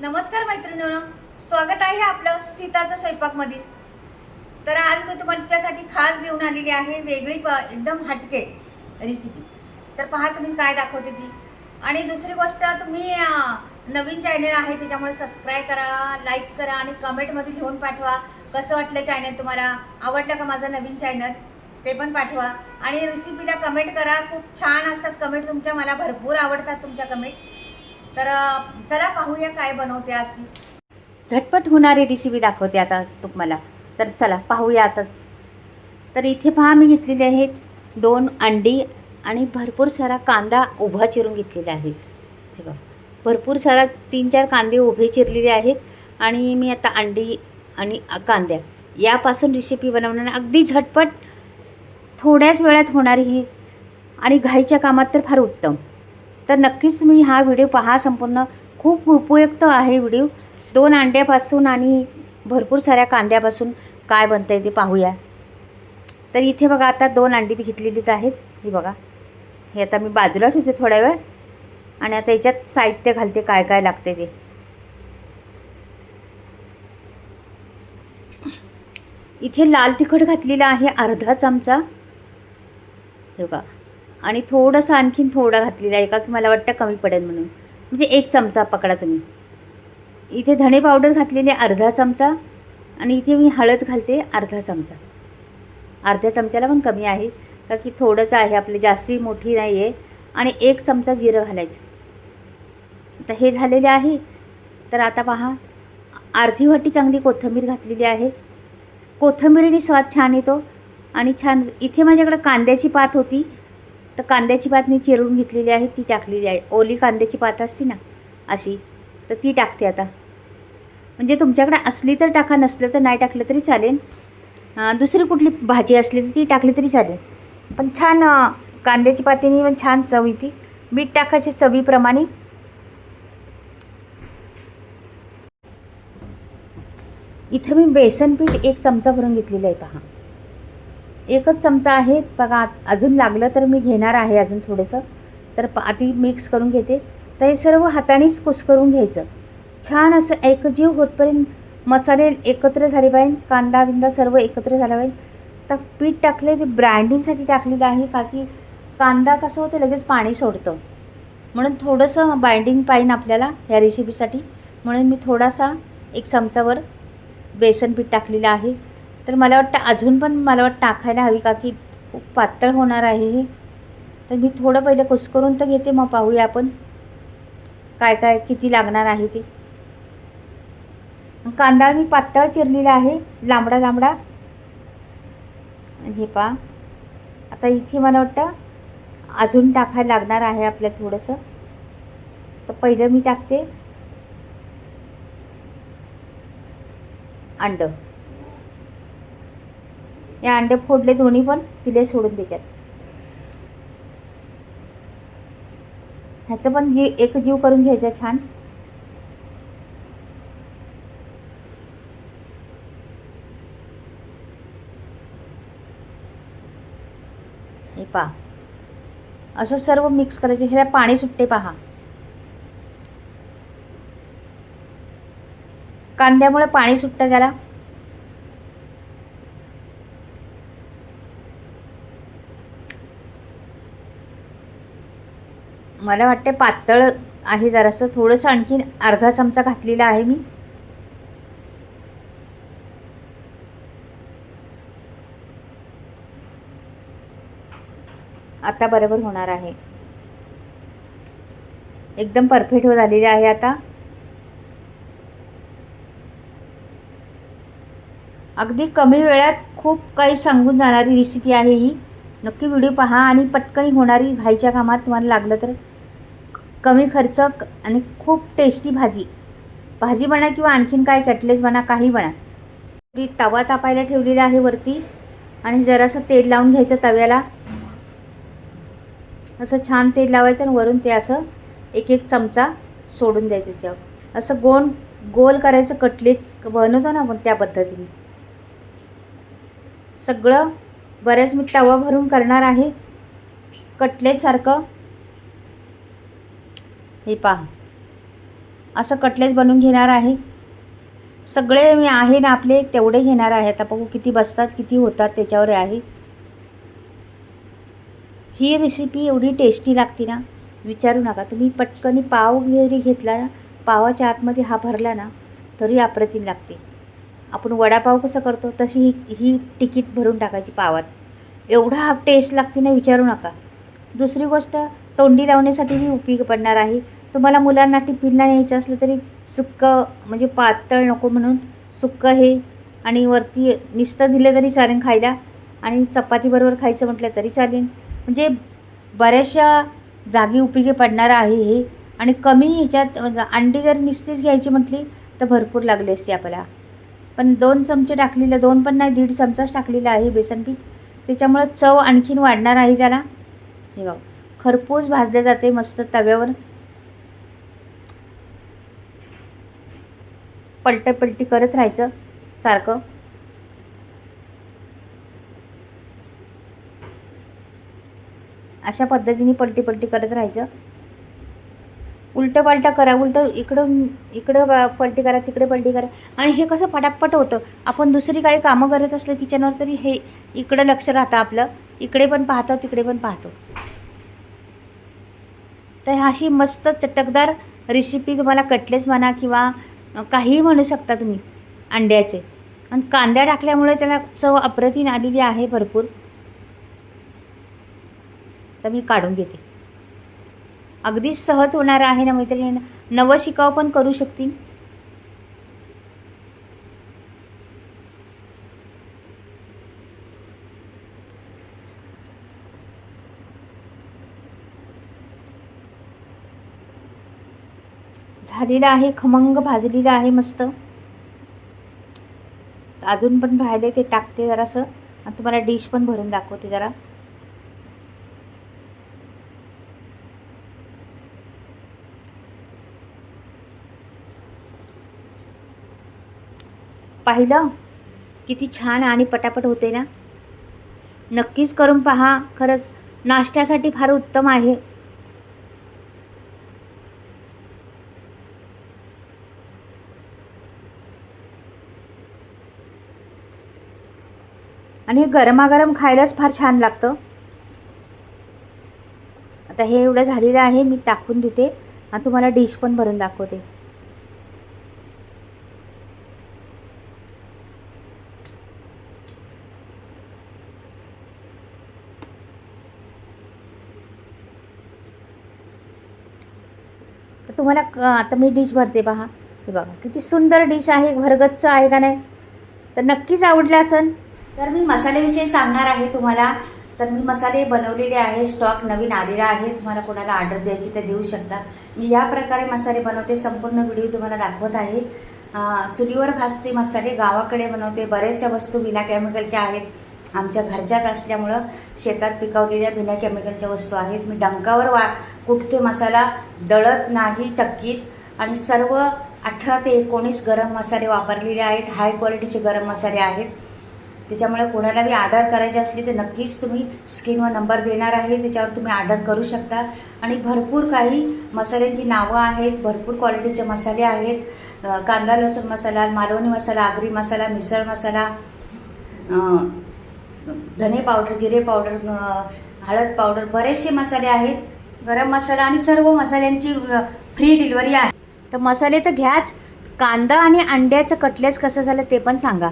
नमस्कार मैत्रिणींनो. स्वागत आहे आपलं सीताचं स्वयंपाकमधील. तर आज मी तुम्हाला त्यासाठी खास घेऊन आलेली आहे वेगळी प एकदम हटके रेसिपी तर पहा तुम्ही काय दाखवते ती. आणि दुसरी गोष्ट तुम्ही नवीन चॅनल आहे त्याच्यामुळे सबस्क्राईब करा लाईक करा आणि कमेंटमध्ये लिहून पाठवा. कसं वाटलं चॅनल तुम्हाला? आवडलं का माझं नवीन चॅनल ते पण पाठवा. आणि रेसिपीला कमेंट करा. खूप छान असतात कमेंट तुमच्या. मला भरपूर आवडतात तुमच्या कमेंट तर चला पाहूया काय बनवते आज ती झटपट होणारी रेसिपी दाखवते आता तुम्हाला. तर चला पाहूया आता. तर इथे पहा मी घेतलेले आहेत दोन अंडी आणि भरपूर सारा कांदा उभा चिरून घेतलेला आहे. हे बघा भरपूर सारा तीन चार कांदे उभे चिरलेले आहेत आणि मी आता अंडी आणि कांद्या यापासून रेसिपी बनवणार. अगदी झटपट थोड्याच वेळात होणारी ही. आणि घाईच्या कामात तर फार उत्तम. तर नक्कीच मी हा व्हिडिओ पहा संपूर्ण खूप उपयुक्त आहे व्हिडिओ. दोन अंड्यापासून आणि भरपूर साऱ्या कांद्यापासून काय बनतं आहे ते पाहूया. तर इथे बघा आता दोन अंडी ती घेतलेलीच आहेत. ही बघा. हे आता मी बाजूला ठेवते थोड्या वेळ. आणि आता याच्यात साहित्य घालते काय काय लागते ते. इथे लाल तिखट घातलेलं आहे अर्धा चमचा. हे बघा. आणि थोडंसं आणखीन थोडा घातलेला आहे का की मला वाटतं कमी पडेल म्हणून. म्हणजे एक चमचा पकडा तुम्ही. इथे धणे पावडर घातलेली आहे अर्धा चमचा आणि इथे मी हळद घालते अर्धा चमचा. अर्ध्या चमच्याला पण कमी आहे का की थोडंच आहे आपली जास्ती मोठी नाही आहे आणि एक चमचा जिरं घालायचं. तर हे झालेले आहे. तर आता पहा अर्धी वाटी चांगली कोथिंबीर घातलेली आहे. कोथिंबीरीने स्वाद छान येतो आणि छान इथे माझ्याकडे कांद्याची पात होती. तर कांद्याची पात मी चिरून घेतलेली आहे ती टाकलेली आहे. ओली कांद्याची पात असते ना अशी तर ती टाकते आता. म्हणजे तुमच्याकडे असली तर टाका नसलं तर नाही टाकलं तरी चालेल. दुसरी कुठली भाजी असली तर ती टाकली तरी चालेल. पण छान कांद्याची पातीने पण छान चव येते. मीठ टाकायचे चवीप्रमाणे. इथं मी बेसन पीठ एक चमचा भरून घेतलेलं आहे पहा. एकच चमचा आहे. बघा अजून लागलं तर मी घेणार आहे अजून थोडंसं. तर आधी मिक्स करून घेते. तर हे सर्व हातानेच कुस्करून घ्यायचं. छान असं एकजीव होतपर्यंत मसाले एकत्र झाले पाहिजे. कांदा बिंदा सर्व एकत्र झाला पाहिजे. तर पीठ टाकले ते ब्रँडिंगसाठी टाकलेलं आहे का की कांदा कसं होतं लगेच पाणी सोडतं. म्हणून थोडंसं बाइंडिंग पाहिजे आपल्याला ह्या रेसिपीसाठी म्हणून मी थोडासा एक चमचावर बेसन पीठ टाकलेलं आहे. तर मला वाटतं अजून पण मला वाटतं टाकायला हवी का की खूप पातळ होणार आहे हे. तर मी थोडं पहिलं कुस्करून तर घेते मग पाहूया आपण काय काय किती लागणार आहे ते. कांदा मी पातळ चिरलेला आहे लांबडा लांबडा. हे पा आता इथे मला वाटतं अजून टाकायला लागणार आहे आपल्याला थोडंसं. तर पहिलं मी टाकते अंड. या अंडे फोडले दोन्ही पण तिले सोडून द्यायच्यात ह्याचं पण जीव एक जीव करून घ्यायचा छान. हे पहा. असं सर्व मिक्स करायचं. ह्याला पाणी सुटते पहा. कांद्यामुळे पाणी सुटतं त्याला. मला वाटते पातळ आहे जरासं. थोडंसं आणखीन अर्धा चमचा घातलेला आहे मी. आता बरोबर होणार आहे. एकदम परफेक्ट हो झालेली आहे आता. अगदी कमी वेळात खूप काही सांगून जाणारी रेसिपी आहे ही. नक्की व्हिडिओ पहा आणि पटकन होणारी घाईच्या कामात तुम्हाला लागलं तर. कमी खर्च आणि खूप टेस्टी भाजी. भाजी म्हणा किंवा आणखीन काय कटलेस म्हणा काही म्हणा ती तवा तापायला ठेवलेला आहे वरती आणि जरासं तेल लावून घ्यायचं तव्याला. असं छान तेल लावायचं आणि वरून ते असं एक एक चमचा सोडून द्यायचं त्याच्यावर. असं गोल गोल करायचं कटलेच बनवतो ना आपण त्या पद्धतीने. सगळं बऱ्याच मी तवा भरून करणार आहे. कटलेसारखं हे पहा असं कटलेट बनवून घेणार आहे? सगळे मी आहे ना आपले तेवढे घेणार आहे. आता बघू किती बसतात किती होतात त्याच्यावर आहे. ही रेसिपी एवढी टेस्टी लागते ना? विचारू नका. तुम्ही पटकनी पाव जरी घेतला ना पावाच्या आतमध्ये हा भरला ना तरी अप्रतिम लागते. आपण वडापाव कसं करतो तशी ही ही तिकीट भरून टाकायची पावात. एवढा हा टेस्ट लागते ना विचारू नका. दुसरी गोष्ट तोंडी लावण्यासाठी मी उपयोग पडणार आहे. तुम्हाला मुलांना टिफिनला न्यायचं असलं तरी सुक्कं म्हणजे पातळ नको म्हणून सुक्कं हे आणि वरती नुसतं दिलं तरी चालेल खायला आणि चपातीबरोबर खायचं म्हटलं तरी चालेल. म्हणजे बऱ्याचशा जागी उपयोगी पडणारं आहे हे आणि कमी ह्याच्यात म्हणजे अंडी जर निस्तीच घ्यायची म्हटली तर भरपूर लागली असते आपल्याला. पण दोन चमचे टाकलेलं दोन पण नाही दीड चमचाच टाकलेला आहे बेसन पीठ. त्याच्यामुळं चव आणखीन वाढणार आहे त्याला. हे बघ खरपूस भाजले जाते मस्त तव्यावर. पलटपलटी करत राहायचं सारखं. अशा पद्धतीने पलटी पलटी करत राहायचं. उलटं पालटं करा उलटं इकडं इकडं पलटी करा तिकडे पलटी करा. आणि हे कसं पटापट होतं? आपण दुसरी काही कामं करत असलं किचनवर तरी हे इकडं लक्ष राहतं आपलं. इकडे पण पाहतो तिकडे पण पाहतो. तर अशी मस्त चटकदार रेसिपी तुम्हाला कटलेस म्हणा किंवा काहीही म्हणू शकता तुम्ही अंड्याचे. आणि कांद्या टाकल्यामुळे त्याला चव अप्रतिम आलेली आहे भरपूर. तर मी काढून घेते. अगदी सहज होणार आहे ना मैत्रिणी नवं शिकाव पण करू शकतील. झालेलं आहे खमंग भाजलेलं आहे मस्त. अजून पण राहिले ते टाकते जरासं. आणि तुम्हाला डिश पण भरून दाखवते जरा. पाहिलं? किती छान आणि पटापट होते ना. नक्कीच करून पहा. खरंच नाश्त्यासाठी फार उत्तम आहे. आणि हे गरमागरम खायलाच फार छान लागतं. आता हे एवढं झालेलं आहे मी टाकून देते. आणि तुम्हाला डिश पण भरून दाखवते. तर तुम्हाला क- आता मी डिश भरते पहा हे बघा किती सुंदर डिश आहे भरगच्च आहे का नाही? तर नक्कीच आवडलं असेल. तर मी मसाल्याविषयी सांगणार आहे तुम्हाला. तर मी मसाले बनवलेले आहे स्टॉक नवीन आलेला आहे. तुम्हाला कोणाला ऑर्डर द्यायची तर देऊ शकता. मी या प्रकारे मसाले बनवते संपूर्ण व्हिडिओ तुम्हाला दाखवत आहे. चुलीवर भाजते मसाले गावाकडे बनवते. बऱ्याचशा वस्तू बिना केमिकलच्या आहेत. आमच्या घरच्याच असल्यामुळं शेतात पिकवलेल्या बिना केमिकलच्या वस्तू आहेत. मी डंकावर वा कुठते मसाला दळत नाही चक्कीत. आणि सर्व अठरा ते एकोणीस गरम मसाले वापरलेले आहेत. हाय क्वालिटीचे गरम मसाले आहेत. त्याच्यामुळे कोणाला बी आर्डर करायची असली तर नक्कीच तुम्ही स्क्रीनवर नंबर देणार आहे त्याच्यावर तुम्ही ऑर्डर करू शकता. आणि भरपूर काही मसाल्यांची नावं आहेत भरपूर क्वालिटीचे मसाले आहेत. कांदा लसूण मसाला मालवणी मसाला आगरी मसाला मिसळ मसाला धने पावडर जिरे पावडर हळद पावडर बरेचसे मसाले आहेत. गरम मसाला आणि सर्व मसाल्यांची फ्री डिलिव्हरी आहे. तर मसाले तर घ्याच. कांदा आणि अंड्याचं कटलेस कसं झालं ते पण सांगा.